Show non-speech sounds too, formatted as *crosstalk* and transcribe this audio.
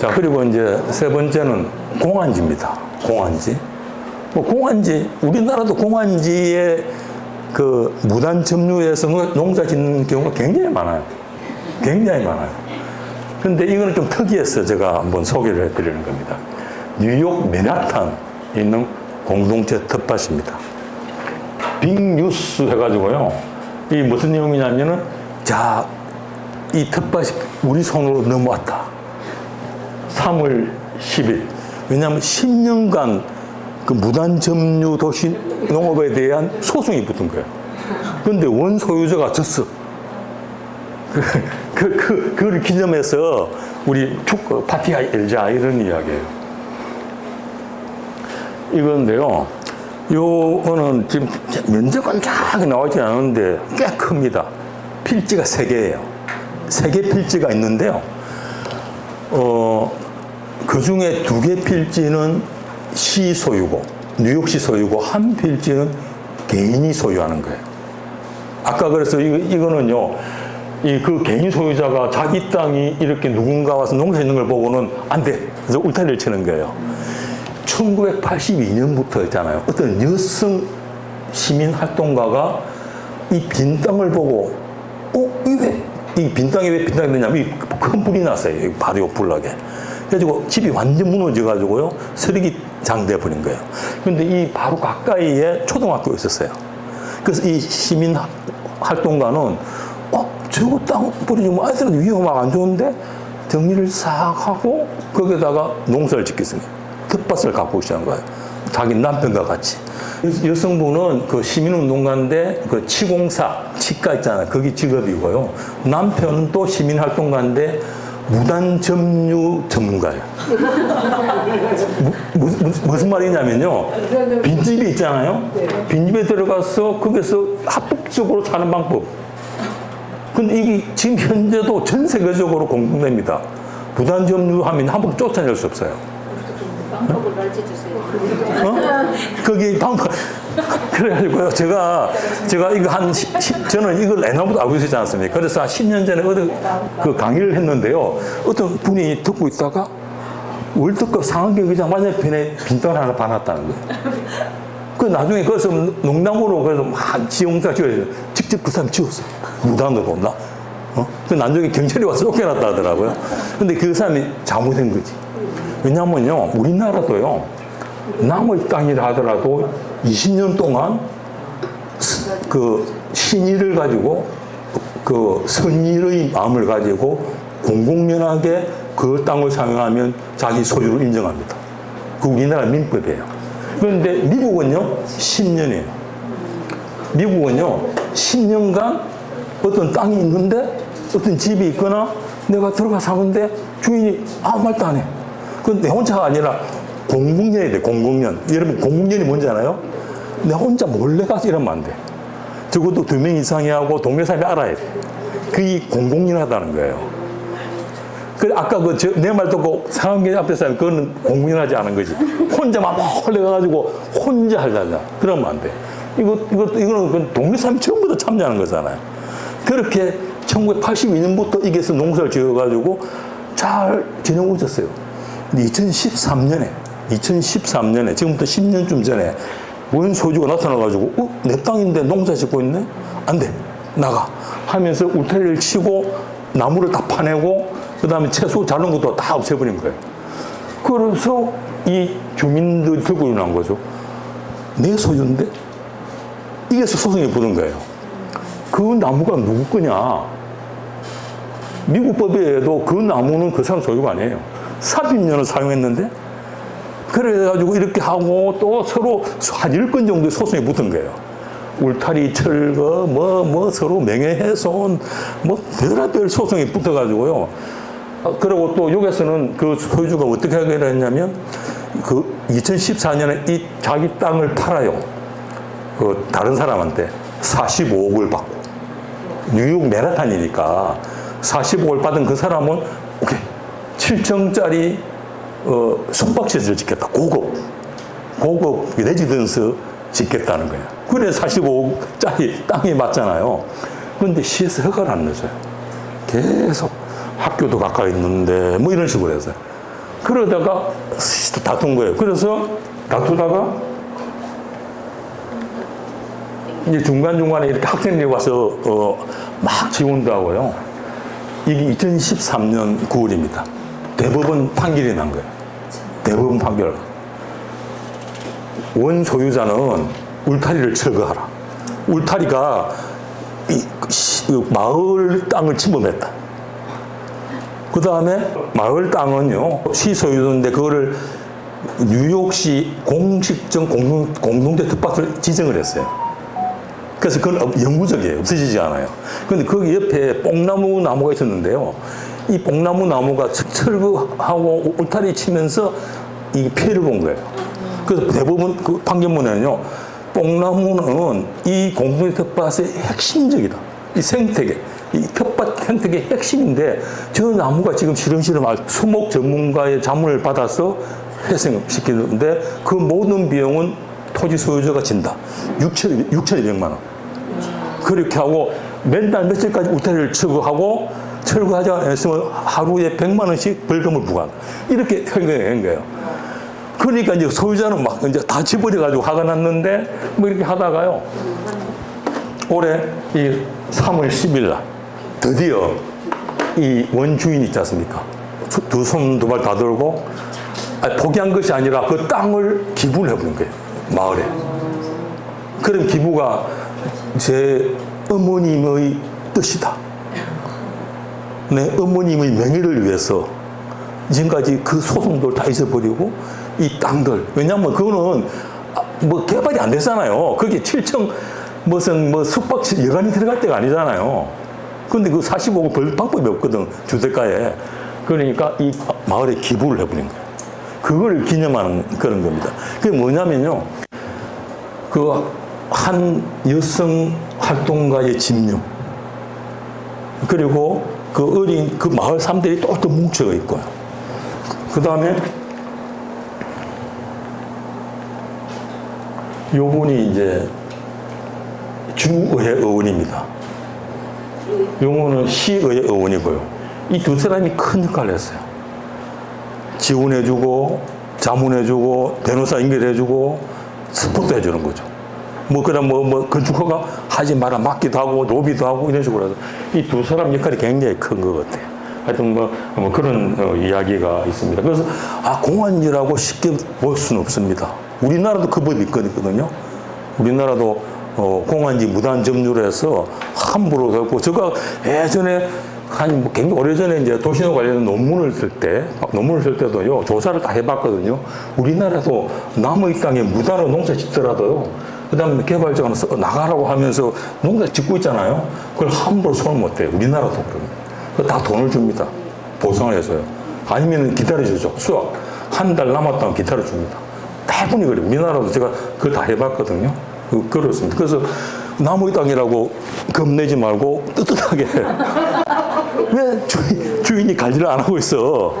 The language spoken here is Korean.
자, 그리고 이제 세 번째는 공안지입니다. 공안지. 뭐 공안지, 우리나라도 공안지에 그 무단 점유해서 농사 짓는 경우가 굉장히 많아요. 굉장히 많아요. 근데 이거는 좀 특이해서 제가 한번 소개를 해드리는 겁니다. 뉴욕 맨하탄에 있는 공동체 텃밭입니다. 빅뉴스 해가지고요. 이 무슨 내용이냐면은, 자, 이 텃밭이 우리 손으로 넘어왔다. 3월 10일. 왜냐하면 10년간 그 무단 점유 도시 농업에 대한 소송이 붙은 거예요. 근데 원 소유자가 졌어. 그, 그, 그, 그걸 기념해서 우리 축, 파티 열자 이런 이야기예요. 이건데요. 요거는 지금 면적은 작게 나오지 않은데 꽤 큽니다. 필지가 세개예요세 개 필지가 있는데요. 어, 그 중에 두 개 필지는 시 소유고, 뉴욕시 소유고, 한 필지는 개인이 소유하는 거예요. 아까 그래서 이, 이거는요, 이 그 개인 소유자가 자기 땅이 이렇게 누군가 와서 농사 짓는 걸 보고는 안 돼. 그래서 울타리를 치는 거예요. 1982년부터 있잖아요. 어떤 여성 시민 활동가가 이 빈 땅을 보고, 어, 이왜 이 빈 땅이 왜 빈 땅이 되냐면 이큰 불이 났어요. 이 바로 불나게. 그래가지고 집이 완전 무너져가지고요. 쓰레기 장 돼 버린 거예요. 근데 이 바로 가까이에 초등학교가 있었어요. 그래서 이 시민 하- 활동가는 어 저거 땅 버리면 아이들은 위험하고 안 좋은데 정리를 싹 하고 거기다가 농사를 짓겠습니다. 텃밭을 갖고 시작한 거예요. 자기 남편과 같이. 여- 여성분은 그 시민운동가인데 그 치공사, 치과 있잖아요. 거기 직업이고요. 남편은 또 시민활동가인데 무단 점유 전문가예요. 무, *laughs* 무, 무- 무 슨 말이냐면요. 빈집이 있잖아요. 빈집에 들어가서 거기서 합법적으로 사는 방법. 근데 이게 지금 현재도 전 세계적으로 공통됩니다. 무단 점유하면 한번 쫓아낼 수 없어요. 방법을 가르쳐 주세요. 어? 거기 방법. 그래가지고요, 제가, 제가 이거 한, 시, 시- 저는 이걸 옛날부터 알고 있었지 않습니까? 그래서 한 10년 전에 어디 그 강의를 했는데요. 어떤 분이 듣고 있다가 월드컵 상황 경기장 맞은편에 빈땅 하나 봐놨다는 거예요. 그 나중에 거기서 농담으로 그래서 막 지용사 지어요. 직접 그 사람 지었어요. 무단으로. 나. 어? 그 나중에 경찰이 와서 쫓겨났다 하더라고요. 근데 그 사람이 잘못된 거지. 왜냐면요, 우리나라도요, 남의 땅이라 하더라도 20년 동안 스- 그 신의를 가지고 그 선의의 마음을 가지고 공공연하게 그 땅을 사용하면 자기 소유를 인정합니다. 그 우리나라 민법이에요. 그런데 미국은요, 10년이에요. 미국은요, 10년간 어떤 땅이 있는데 어떤 집이 있거나 내가 들어가 사는데 주인이 아무 말도 안 해. 그건 내 혼자가 아니라 공공연이 돼, 공공연. 여러분, 공공연이 뭔지 알아요? 내 혼자 몰래 가서 이러면 안 돼. 적어도 두 명 이상이 하고 동네 사람이 알아야 돼. 그게 공공연하다는 거예요. 그 아까 그 내 말 듣고 상황계 앞에서 하면 그거는 공공연하지 않은 거지. 혼자만 몰래 가가지고 혼자 하려자. 그러면 안 돼. 이거 이거 이거는 그 동네 사람이 전부 다 참여하는 거잖아요. 그렇게 1982년부터 이게서 농사를 지어가지고 잘 지내고 있었어요. 근데 2013년에 2013년에 지금부터 10년쯤 전에 원 소주가 나타나가지고 어? 내 땅인데 농사 짓고 있네? 안 돼. 나가. 하면서 울타리를 치고 나무를 다 파내고 그 다음에 채소 자른 것도 다 없애버린 거예요. 그래서 이 주민들이 들고 일어난 거죠. 내 소유인데? 이게서 소송이 붙은 거예요. 그 나무가 누구 거냐? 미국 법에도 그 나무는 그 사람 소유가 아니에요. 삽입년을 사용했는데 그래가지고 이렇게 하고 또 서로 한 10건 정도의 소송이 붙은 거예요. 울타리 철거, 뭐, 뭐 서로 명예훼손, 뭐 별의별 소송이 붙어가지고요. 어, 그리고 또 여기서는 그 소유주가 어떻게 하기로 했냐면 그 2014년에 이 자기 땅을 팔아요. 그 다른 사람한테 45억을 받고 뉴욕 메라탄이니까 45억을 받은 그 사람은 오케이 7층짜리 어, 숙박시설을 짓겠다 고급 고급 레지던스 짓겠다는 거예요 그래 45억짜리 땅이 맞잖아요 그런데 시에서 허가를 안 내줘요 계속 학교도 가까이 있는데 뭐 이런 식으로 해서 그러다가 다툰 거예요. 그래서 다투다가 이제 중간중간에 이렇게 학생들이 와서 어, 막 지원도 하고요. 이게 2013년 9월입니다. 대법원 판결이 난 거예요. 대법원 판결. 원 소유자는 울타리를 철거하라. 울타리가 이 시- 그 마을 땅을 침범했다. 그 다음에 마을 땅은요, 시 소유인데 그거를 뉴욕시 공식적 공동, 공동체 특밭을 지정을 했어요. 그래서 그건 업- 영구적이에요. 없어지지 않아요. 근데 거기 옆에 뽕나무 나무가 있었는데요. 이 뽕나무 나무가 철- 철거하고 울타리 치면서 이 피해를 본 거예요. 그래서 대부분 그 판결문에는요. 뽕나무는 이 공동체 텃밭의 핵심적이다. 이 생태계, 이 텃밭 생태계 핵심인데 저 나무가 지금 시름시름 알- 수목 전문가의 자문을 받아서 회생시키는데 그 모든 비용은 토지 소유자가 진다. 6천, 6,200만 원. 그렇게 하고 맨날 며칠까지 울타리를 철거하고 철거하지 않았으면 하루에 100만 원씩 벌금을 부과한 이렇게 현행한 거예요. 그러니까 이제 소유자는 막 이제 다 집어려가지고 화가 났는데 뭐 이렇게 하다가요. 올해 이 3월 10일 날 드디어 이 원주인 있지 않습니까? 두 손 두 발 다 들고 아니, 포기한 것이 아니라 그 땅을 기부를 해버린 거예요. 마을에. 그런 기부가 제 어머님의 뜻이다. 내 어머님의 명예를 위해서 지금까지 그 소송들 다 잊어버리고 이 땅들 왜냐하면 그거는 아, 뭐 개발이 안 됐잖아요. 그게 7층 무슨 뭐 숙박 여관이 들어갈 때가 아니잖아요. 근데 그 45억 벌 방법이 없거든 주택가에. 그러니까 이 마을에 기부를 해버린 거예요. 그걸 기념하는 그런 겁니다. 그게 뭐냐면요. 그 한 여성 활동가의 집념 그리고 그 어린 그 마을 사람들이 또 또 뭉쳐 있고요. 그 다음에 요분이 이제 주의회 의원입니다. 요거는 시의회 의원이고요. 이 두 사람이 큰 역할을 했어요. 지원해주고, 자문해주고, 변호사 연결해주고, 스포트 해주는 거죠. 뭐, 그 다음 뭐, 뭐, 건축허가 하지 마라, 맡기도 하고, 노비도 하고, 이런 식으로 해서 이 두 사람 역할이 굉장히 큰 것 같아요. 하여튼 뭐, 뭐 그런 어, 이야기가 있습니다. 그래서, 아, 공안이라고 쉽게 볼 수는 없습니다. 우리나라도 그 법이 있거든요. 우리나라도 어, 공안지 무단 점유해서 함부로 했고, 제가 예전에 한 뭐 굉장히 오래전에 이제 도시노 관련 논문을 쓸 때, 논문을 쓸 때도요, 조사를 다 해봤거든요. 우리나라도 남의 땅에 무단으로 농사 짓더라도요, 그 다음에 개발자가 써- 나가라고 하면서 농사 짓고 있잖아요. 그걸 함부로 손을 못 대요. 우리나라도 그러면. 다 돈을 줍니다. 보상을 해서요. 아니면 기다려주죠. 수학. 한 달 남았다면 기다려줍니다. 대부분이 그래요. 우리나라도 제가 그걸 다 해봤거든요. 그- 그렇습니다. 그래서 남의 땅이라고 겁내지 말고 *laughs* 뜨뜻하게 왜 주인, 주인이 관리를 안 하고 있어?